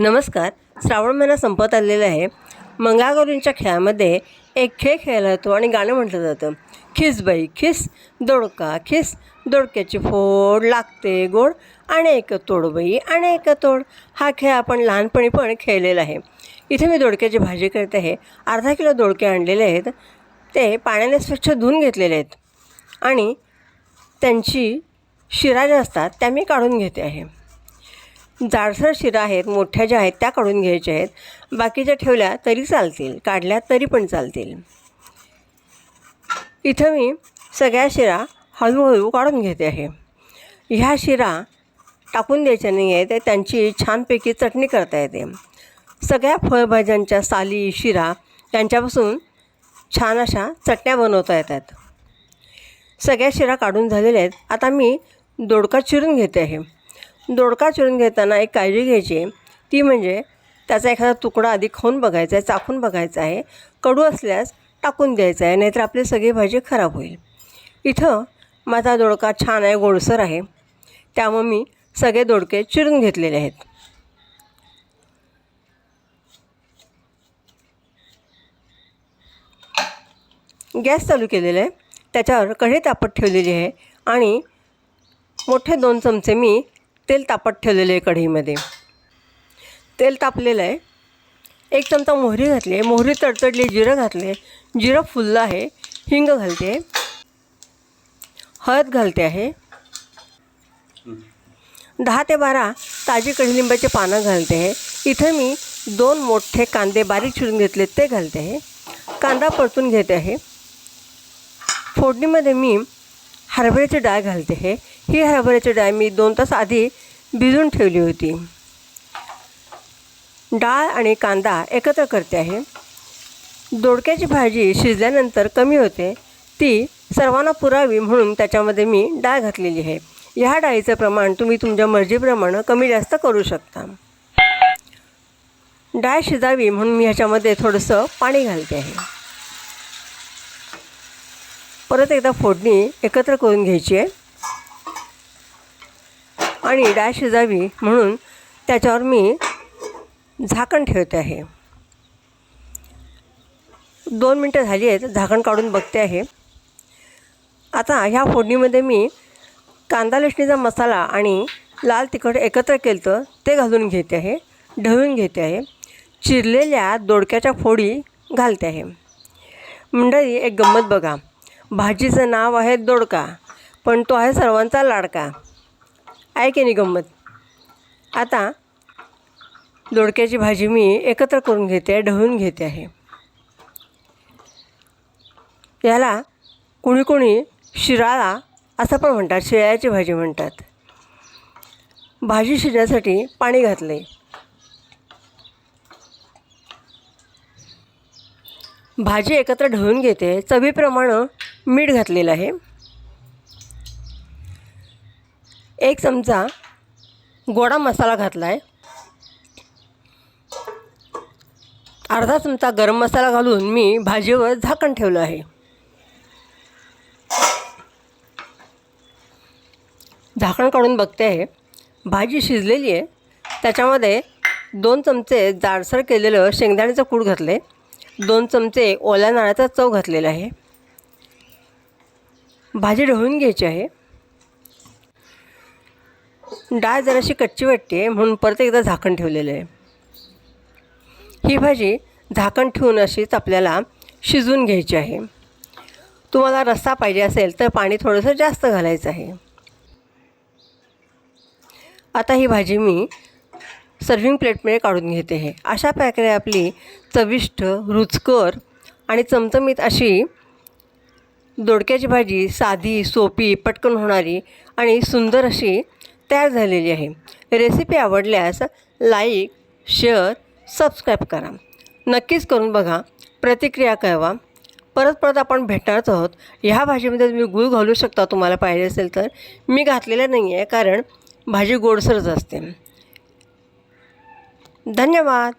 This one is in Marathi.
नमस्कार. श्रावण महिना संपत आलेला आहे. मंगळागौरींच्या खेळामध्ये एक खेळ खेळला जातो आणि गाणं म्हटलं जातं. खिस बाई खिस दोडका खिस दोडक्याची फोड लागते गोड. आणि एक तोड बाई आणि एक तोड. हा खेळ आपण लहानपणी पण खेळलेला आहे. इथे मी दोडक्याची भाजी करते आहे. अर्धा किलो दोडके आणलेले आहेत. ते पाण्याने स्वच्छ धुवून घेतलेले आहेत. आणि त्यांची शिरा ज्या असतात त्या मी काढून घेते आहे. जाडसर शिरा आहेत मोठ्या ज्या आहेत त्या काढून घ्यायच्या आहेत. बाकीच्या ठेवल्या तरी चालतील काढल्या तरी पण चालतील. इथं मी सगळ्या शिरा हळूहळू काढून घेते आहे. ह्या शिरा टाकून द्यायच्या नाही आहे तर त्यांची छानपैकी चटणी करता येते. सगळ्या फळभाज्यांच्या साली शिरा यांच्यापासून छान अशा चटण्या बनवता येतात. सगळ्या शिरा काढून झालेल्या आहेत. आता मी दोडका चिरून घेते आहे. दोडका चिरून घेताना एक काळजी घ्यायची. आहे ती म्हणजे त्याचा एखादा तुकडा आधी खाऊन बघायचा आहे चाखून बघायचा आहे कडू असल्यास टाकून द्यायचा आहे नाहीतर आपली सगळी भाजी खराब होईल. इथं माझा दोडका छान आहे गोडसर आहे. त्यामुळे मी सगळे दोडके चिरून घेतलेले आहेत. गॅस चालू केलेला आहे. त्याच्यावर कढई तापत ठेवलेली आहे. आणि मोठे दोन चमचे मी तेल तापत ठेवलेलं आहे कढईमध्ये. तेल तापलेलं आहे. एक चमचा मोहरी घातली आहे. मोहरी तडतडली जिरं घातले जिरं फुललं आहे. हिंग घालते हळद घालते आहे. दहा ते बारा ताजी कढीलिंबाचे पानं घालते आहे. इथं मी दोन मोठे कांदे बारीक चिरून घेतले ते घालते आहे. कांदा परतून घेते आहे. फोडणीमध्ये मी हरभऱ्याची डाळ घालते आहे ही हरभऱ्याची डाळ मी दोन तास आधी भिजून ठेवली होती. डाळ आणि कांदा एकत्र करते आहे. दोडक्याची भाजी शिजल्यानंतर कमी होते. ती सर्वांना पुरावी म्हणून त्याच्यामध्ये मी डाळ घातलेली आहे. ह्या डाळीचं प्रमाण तुम्ही तुमच्या मर्जीप्रमाणे कमी जास्त करू शकता. डाळ शिजावी म्हणून मी ह्याच्यामध्ये थोडंसं पाणी घालते आहे. परत एकदा फोडणी एकत्र करून घ्यायची आहे. आणि डाळ शिजावी म्हणून त्याच्यावर मी झाकण ठेवते आहे. दोन मिनटं झाली आहेत झाकण काढून बघते आहे. आता ह्या फोडणीमध्ये मी कांदा लसणीचा मसाला आणि लाल तिखट एकत्र केलं तर ते घालून घेते आहे ढवळून घेते आहे. चिरलेल्या दोडक्याच्या फोडी घालते आहे. मंडळी एक गंमत बघा. भाजीचं नाव आहे दोडका पण तो आहे सर्वांचा लाडका. आहे की नाही गंमत? आता दोडक्याची भाजी मी एकत्र करून घेते ढवळून घेते आहे. याला कुणी कुणी शिराळा असं पण म्हणतात शिळ्याची भाजी म्हणतात. भाजी शिजण्यासाठी पाणी घातले. भाजी एकत्र ढवळून घेते. चवीप्रमाणे मीठ घातलेलं आहे. एक चमचा गोडा मसाला घातला आहे अर्धा चमचा गरम मसाला घालून मी भाजीवर झाकण ठेवलं आहे. झाकण काढून बघते. आहे भाजी शिजलेली आहे. त्याच्यामध्ये दोन चमचे जाडसर केलेलं शेंगदाण्याचं कूड घातलं आहे दोन चमचे ओल्या नारळाचा चव घातलेला आहे. भाजी ढवळून घ्यायची आहे. डाळ जराशी कच्ची वाटते म्हणून परत एकदा झाकण ठेवलेलं आहे. ही भाजी झाकण ठेवून अशीच आपल्याला शिजवून घ्यायची आहे. तुम्हाला रस्सा पाहिजे असेल तर पाणी थोडंसं जास्त घालायचं आहे. आता ही भाजी मी सर्विंग प्लेटमध्ये काढून घेते आहे. अशा प्रकारे आपली चविष्ट रुचकर आणि चमचमीत अशी दोडक्याची भाजी साधी सोपी पटकन होणारी आणि सुंदर अशी तयार झालेली आहे. रेसिपी आवडल्यास लाईक शेअर सबस्क्राईब करा. नक्कीच करून बघा. प्रतिक्रिया कळवा. परत परत आपण भेटणारच आहोत. ह्या भाजीमध्ये तुम्ही गूळ घालू शकता तुम्हाला पाहिजे असेल तर. मी घातलेलं नाही आहे कारण भाजी गोडसरच असते. धन्यवाद.